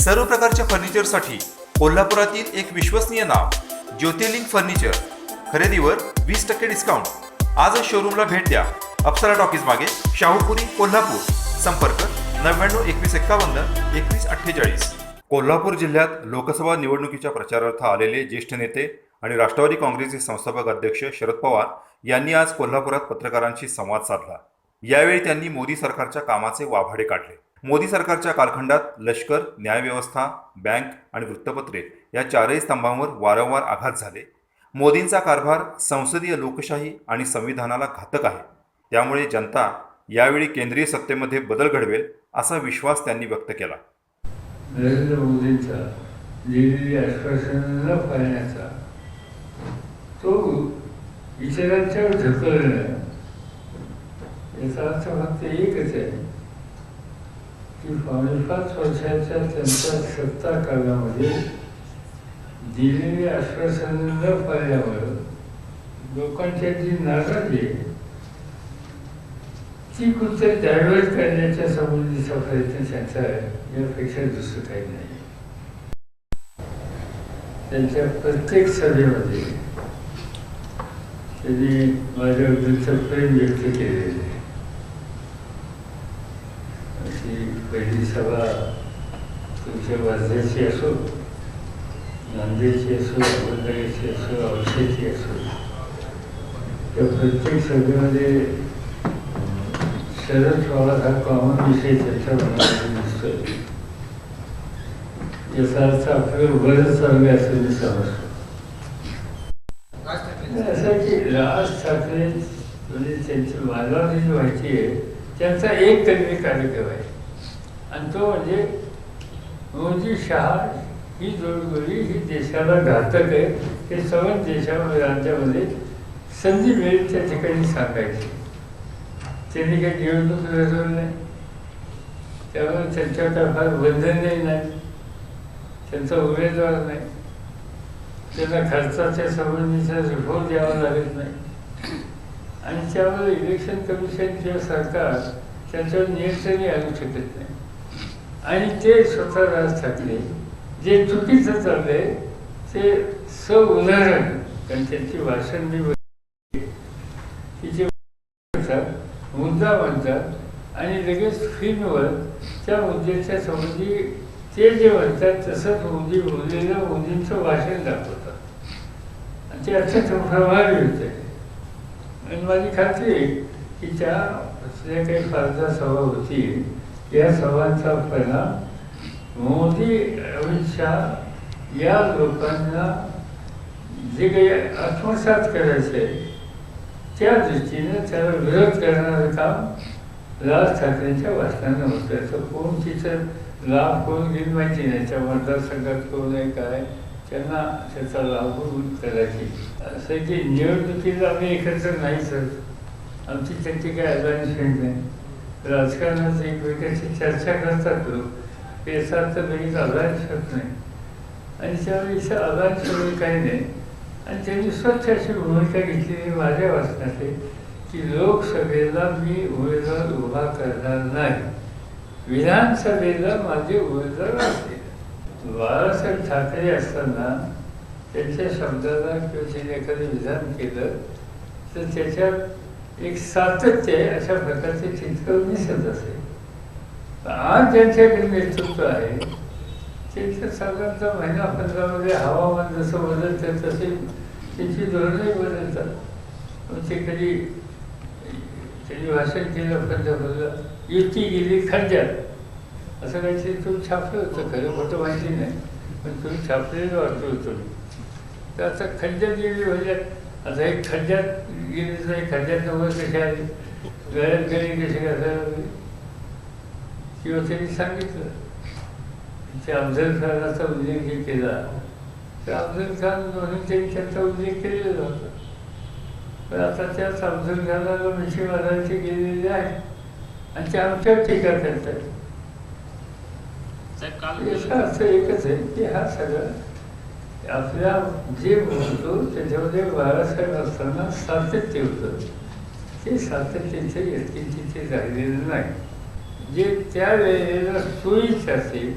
सर्व प्रकारच्या फर्निचरसाठी कोल्हापुरातील एक विश्वसनीय नाव ज्योतिर्लिंग फर्निचर. खरेदीवर वीस टक्के डिस्काउंट आजच शोरूमला भेट द्या. अप्सरा टॉकीज मागे शाहूपुरी कोल्हापूर. संपर्क नव्याण्णव एकवीस एक्कावन्न एकवीस अठ्ठेचाळीस. कोल्हापूर जिल्ह्यात लोकसभा निवडणुकीच्या प्रचारार्थ आलेले ज्येष्ठ नेते आणि राष्ट्रवादी काँग्रेसचे संस्थापक अध्यक्ष शरद पवार यांनी आज कोल्हापुरात पत्रकारांशी संवाद साधला. यावेळी त्यांनी मोदी सरकारच्या कामाचे वाभाडे काढले. मोदी सरकारच्या कालखंडात लष्कर न्यायव्यवस्था बँक आणि वृत्तपत्रे या चारही स्तंभांवर वारंवार आघात झाले. मोदींचा कारभार संसदीय लोकशाही आणि संविधानाला घातक आहे. त्यामुळे जनता यावेळी केंद्रीय सत्तेमध्ये बदल घडवेल असा विश्वास त्यांनी व्यक्त केला. नरेंद्र मोदींचा दिलेली आश्वासन न पाळण्याचा तो इतरांच्यावर ढकलणं याचा अर्थ फक्त एकच आहे. की पाच वर्षाच्या त्यांच्या सत्ता काळामध्ये दिलेली आश्वासन न पाळल्यामुळं लोकांच्या जी नाराजी ती कुठे डायव्हर्ट करण्याच्या संबंधीचा प्रयत्न त्यांचा आहे यापेक्षा दुसरं काही नाही. त्यांच्या प्रत्येक सभेमध्ये त्यांनी माझ्याबद्दलचं प्रेम व्यक्त केलेलं आहे. अशी पहिली सभा तुमच्या वर्ध्याची असो नांदेडची असो अहमदनगरची असो औषधची असो त्या प्रत्येक सभेमध्ये शरद पवार हा कॉमन विषय चर्चा होणार दिसतोय. याचा अर्थ आपल्याला बरंच चालू असं मी समजतो. असं की राज ठाकरे म्हणजे त्यांची मला जी माहिती आहे त्यांचा एक तरी कार्यक्रम आहे. आणि तो म्हणजे मोदी शहा ही जोडगोळी ही देशाला घातक आहे. हे सर्व देशामध्ये राज्यामध्ये संधी मिळेल त्या ठिकाणी सांगायची. त्यांनी काही निवडणूक लढवली नाही. त्यामुळे त्यांच्यावर फार बंधनही नाही. त्यांचा उमेदवार नाही. त्यांना खर्चाच्या संबंधीचा रिपोर्ट द्यावा लागत नाही. आणि त्यामुळे इलेक्शन कमिशन किंवा सरकार त्यांच्यावर नियंत्रणही आणू शकत नाही. आणि ते स्वतः राज ठाकरे जे चुकीचं चाललंय ते स उदाहरण कारण त्यांची भाषण मी बघितली. मुद्दा म्हणतात आणि लगेच फिल्मवर त्या मुद्द्याच्या संबंधी ते जे म्हणतात तसंच मोदी बोललेलं मोदींचं भाषण दाखवतात. आणि ते अत्यंत प्रभावी होते. आणि माझी खात्री आहे की त्या ज्या काही फारदा सभा होती. या सर्वांचा परिणाम मोदी अमित शहा या लोकांना जे काही आत्मसात करायचे त्या दृष्टीने त्याला विरोध करणारं काम राज ठाकरेंच्या भाषणानं होतं. तर कोण तिचं लाभ कोण घेईल माहिती नाही. त्या मतदारसंघात कोण आहे काय त्यांना त्याचा लाभ करायची. असं की निवडणुकीला आम्ही एकत्र नाही सर. आमची त्यांची काही अलाइन्समेंट नाही. राजकारणात एकमेकांशी चर्चा करतात लोक. याचा अर्थ लगेच अलायन्स नाही. आणि त्यावेळी इथं अलायन्स काही नाही आणि त्यांनी स्वच्छ अशी भूमिका घेतलेली माझ्या वाचनात की लोकसभेला मी उमेदवार उभा करणार नाही. विधानसभेला माझे उमेदवार असतील. बाळासाहेब ठाकरे असताना त्यांच्या शब्दाला किंवा त्यांनी एखादं विधान केलं तर त्याच्यात एक सातत्य आहे अशा प्रकारचे चित्र दिसत असे. आज ज्यांच्याकडे नेतृत्व आहे त्यांचं साधारणतः महिना पंधरामध्ये हवामान जसं बदलतं तसे त्यांची धोरणंही बदलतात. ते कधी त्यांनी भाषण केलं पंतप्रधान युती गेली खड्ड्यात. असं काहीतरी तुम्ही छापलं होतं खरं मोठं माहिती नाही पण तुम्ही छापलेलं वाटलं होतं. तर आता खड्ड्यात गेली म्हणजे आता एक खंड्यात गेली तर एक खंड्यात नव्वद कशी आली गळ्यात गळी कशी लागली किंवा त्यांनी सांगितलं. त्या अफजल खानाचा उल्लेख केला. तर अफजल खान म्हणून त्यांनी त्यांचा उल्लेख केलेला होता. पण आता त्याच अफजल खानाला मिठी मारायचे गेलेले आहे आणि ते आमच्यावर टीका करतात. याचा अर्थ एकच आहे की हा सगळा आपल्या जे बोलतो त्याच्यामध्ये बाळासाहेब असताना सातत्य होतं. ते सातत्याच्या व्यक्ती तिथे राहिलेलं नाही. जे त्या वेळेला सोयीचं असेल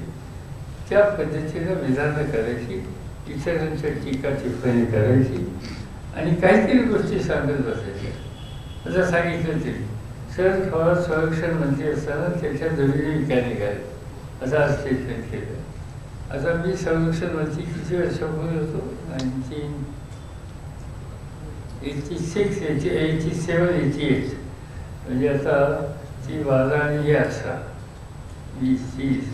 त्या पद्धतीनं विधानं करायची इतरांच्या टीका टिप्पणी करायची आणि काहीतरी गोष्टी सांगत बसायच्या आता सांगितलं ते शरद पवार संरक्षण मंत्री असताना त्याच्या जमिनी विकायला निघाले असं आज स्टेटमेंट केलं. आता मी संरक्षण मंत्री किती वर्षापूर्वी होतो? Nineteen eighty six eighty eighty seven eighty eight म्हणजे आता ती बारा आणि हे अठरा. वीस तीस.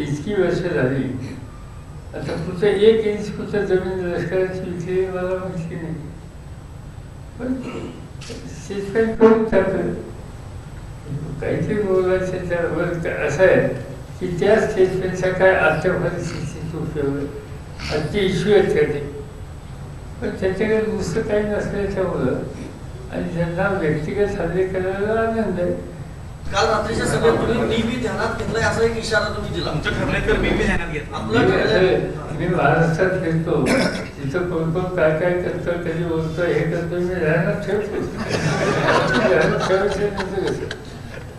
इतकी वर्ष झाली. आता कुठं एक इंच कुठं जमीन लष्कराची विकली मला माहिती नाही. पण शेतकरी करून टाकलं काहीतरी बोलायचं त्यावर का- असं आहे की त्या स्टेटमेंटचा काय आजच्या परिस्थितीत उपयोग आहे? इश्यू आहेत त्याचे पण त्याच्याकडे दुसरं काही नसल्याच्यामुळं आणि त्यांना व्यक्तिगत हल्ले करायला आनंद आहे. काल रात्रीच्या तुम्ही मी बी ध्यानात घेतलाय असा एक इशारा तुम्ही दिला. आमचं ठरलंय तर मी बी ध्यानात घेतलं आपलं मी ठरलंय. असं- मी महाराष्ट्रात फिरतो. तिथं कोण कोण काय काय करतं कधी बोलतं हे करतो मी ध्यानात ठेवतो ध्यानात ठेवायचं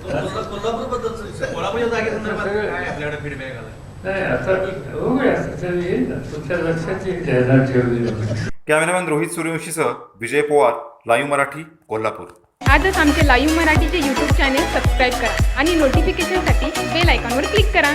कोल्हापूरबद्दल कोल्हापूरच्या जागेसंदर्भात काय आपल्याकडे फीडबॅक आला नाही आता बघूया येईल ना तुमच्या लक्षात येईल ध्यानात कॅमेरामॅन रोहित सूर्यवंशीसह विजय पवार लाईव्ह मराठी कोल्हापूर. आजच आमचे लाईव्ह मराठीचे यूट्यूब चॅनेल सबस्क्राईब करा आणि नोटिफिकेशनसाठी बेल आयकॉनवर क्लिक करा.